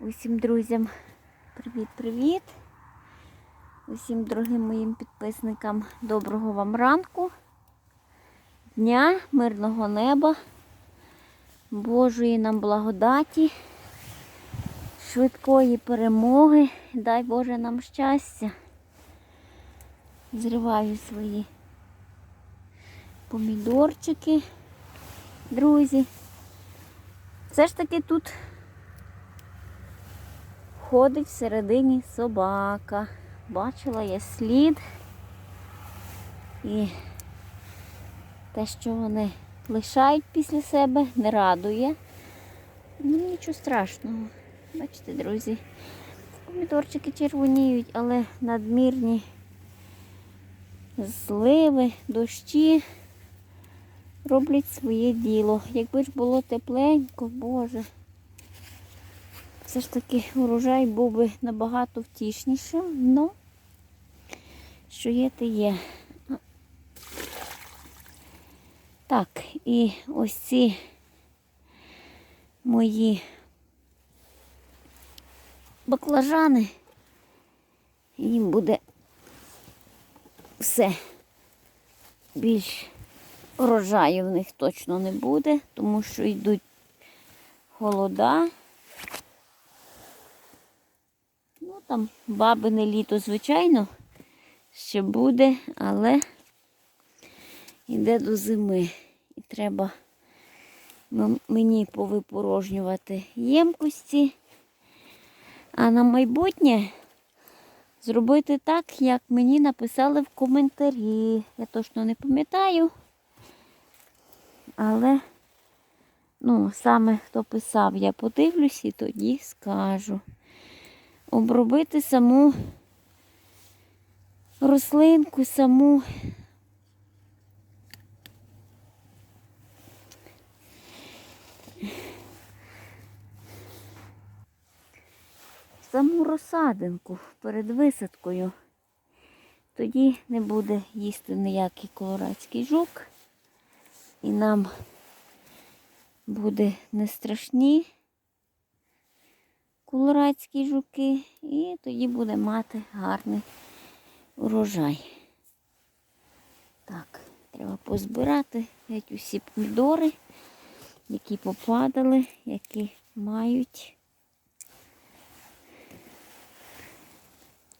Усім друзям привіт-привіт. Усім дорогим моїм підписникам доброго вам ранку, дня, мирного неба, Божої нам благодаті, швидкої перемоги. Дай Боже нам щастя. Зриваю свої помідорчики, друзі. Все ж таки тут ходить всередині собака. Бачила я слід. І те, що вони лишають після себе, не радує. Ну, нічого страшного. Бачите, друзі, помідорчики червоніють, але надмірні зливи, дощі роблять своє діло. Якби ж було тепленько, Боже. Все ж таки урожай був би набагато втішнішим, але що є, те є. Так, і ось ці мої баклажани, їм буде все більш урожаю в них точно не буде, тому що йдуть холода. Ну, там бабине літо, звичайно, ще буде, але йде до зими. І треба мені повипорожнювати ємкості. А на майбутнє зробити так, як мені написали в коментарі. Я точно не пам'ятаю. Але, ну, саме хто писав, я подивлюсь і тоді скажу обробити саму рослинку, саму саму розсадинку перед висадкою. Тоді не буде їсти ніякий колорадський жук. І нам буде не страшні колорадські жуки, і тоді буде мати гарний урожай. Так, треба позбирати геть усі помідори, які попадали, які мають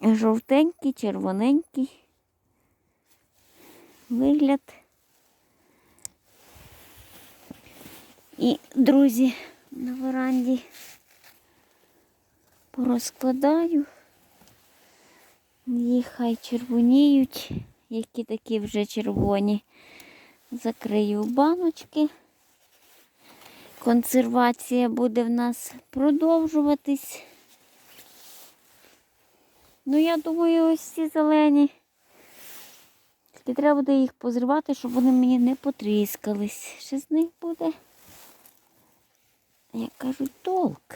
жовтенький, червоненький вигляд. І, друзі, на веранді порозкладаю. Їх хай червоніють, які такі вже червоні. Закрию баночки. Консервація буде в нас продовжуватись. Ну, я думаю, ось ці зелені. Тільки треба буде їх позривати, щоб вони мені не потріскались. Ще з них буде, як кажуть, толк.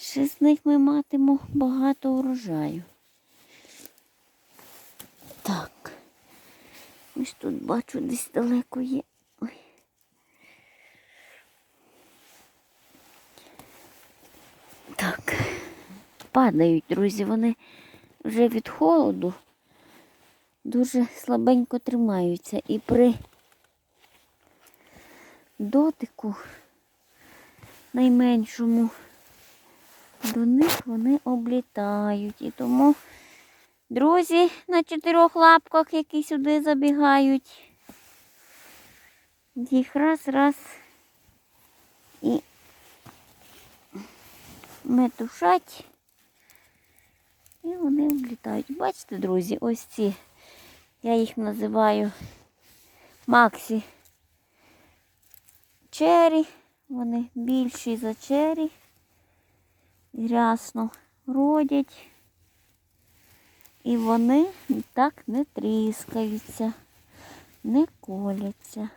Ще з них ми матимо багато урожаю. Так. Ось тут бачу, десь далеко є. Ой. Так. Падають, друзі, вони вже від холоду дуже слабенько тримаються. І при дотику найменшому до них вони облітають. І тому друзі на чотирьох лапках, які сюди забігають, їх раз, раз і метушать. І вони облітають. Бачите, друзі, ось ці, я їх називаю Максі Чері. Вони більші за чері рясно родять. І вони так не тріскаються, не коляться.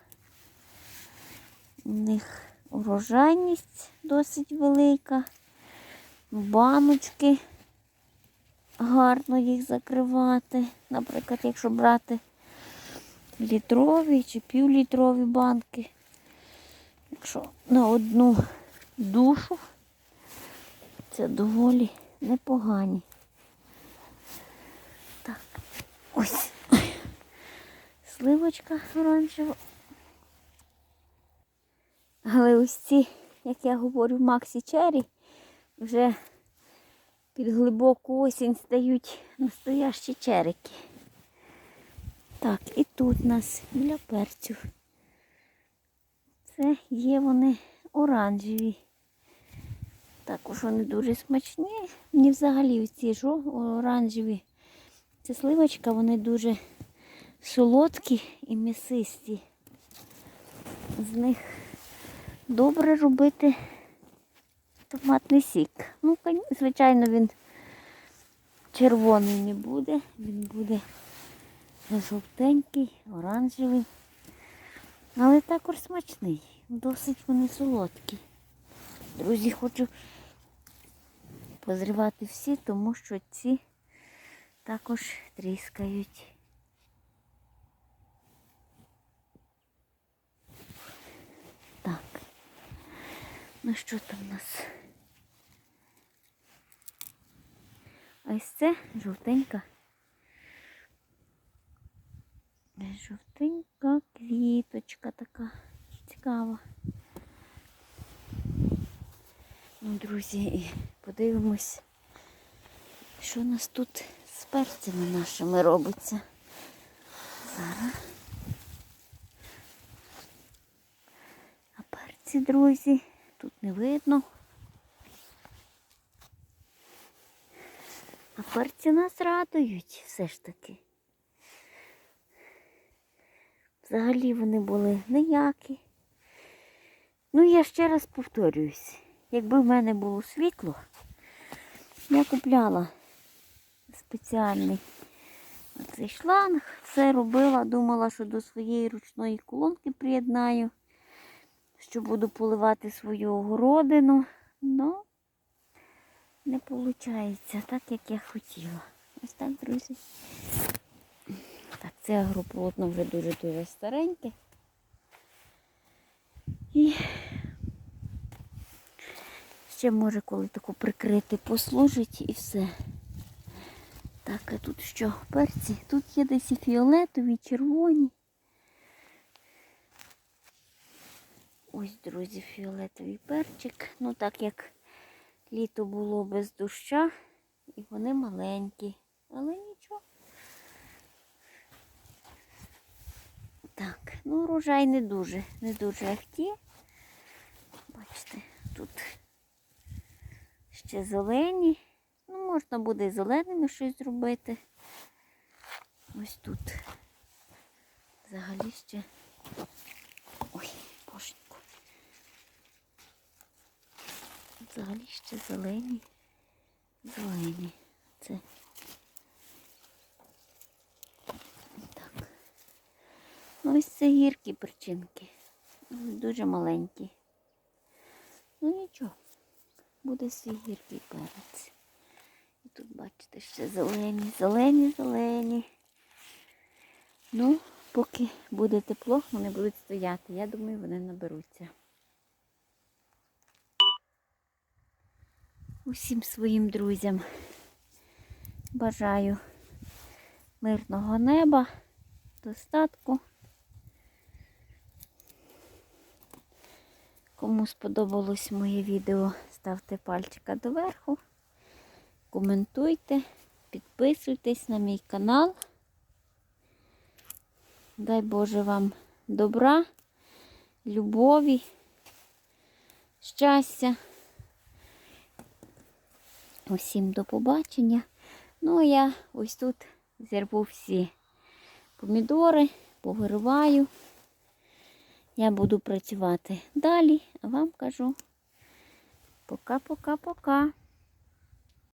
У них урожайність досить велика. Баночки гарно їх закривати. Наприклад, якщо брати літрові чи півлітрові банки. Якщо на одну душу Це доволі непогані. Так, ось. Сливочка оранжева. Але ось ці, як я говорю, Максі Чері, вже під глибоку осінь стають настоящі черики. Так, і тут у нас біля перцю. Це є вони оранжеві. Також вони дуже смачні. Мені взагалі ці оранжеві. Це сливочка, вони дуже солодкі і м'ясисті. З них добре робити томатний сік. Ну, звичайно, він червоний не буде, він буде жовтенький, оранжевий. Але також смачний. Досить вони солодкі. Друзі, хочу позривати всі, тому що ці також тріскають. Так. Ну що там у нас? Ось це жовтенька. Жовтенька квіточка така цікава. Ну, друзі, і подивимось, що у нас тут з перцями нашими робиться. Зараз. А перці, друзі, тут не видно. А перці нас радують все ж таки. Взагалі вони були ніякі. Ну, я ще раз повторююсь. Якби в мене було світло, я купляла спеціальний цей шланг, все робила, думала, що до своєї ручної колонки приєднаю, що буду поливати свою огородину. Ну, не виходить так, як я хотіла. Ось так, друзі. Так, це агрополотно вже дуже-дуже стареньке. І ще може коли таку прикрити, послужить і все. Так, а тут що? Перці? Тут є десь і фіолетові, і червоні. Ось, друзі, фіолетовий перчик. Ну так як літо було без доща, і вони маленькі. Але нічого. Так, ну урожай не дуже, не дуже ахті. Бачите, тут ще зелені. Ну, можна буде і зеленими щось зробити. Ось тут. Взагалі ще. Ой, боженько. Взагалі ще зелені. Зелені. Це. Так. Ну, ось це гіркі причинки. Дуже маленькі. Ну нічого буде свій гіркий перець. І тут, бачите, ще зелені, зелені, зелені. Ну, поки буде тепло, вони будуть стояти. Я думаю, вони наберуться. Усім своїм друзям бажаю мирного неба, достатку. Кому сподобалось моє відео, ставте пальчика доверху, коментуйте, підписуйтесь на мій канал. Дай Боже вам добра, любові, щастя. Усім до побачення. Ну, а я ось тут зірву всі помідори, повириваю. Я буду працювати далі, а вам кажу пока-пока-пока.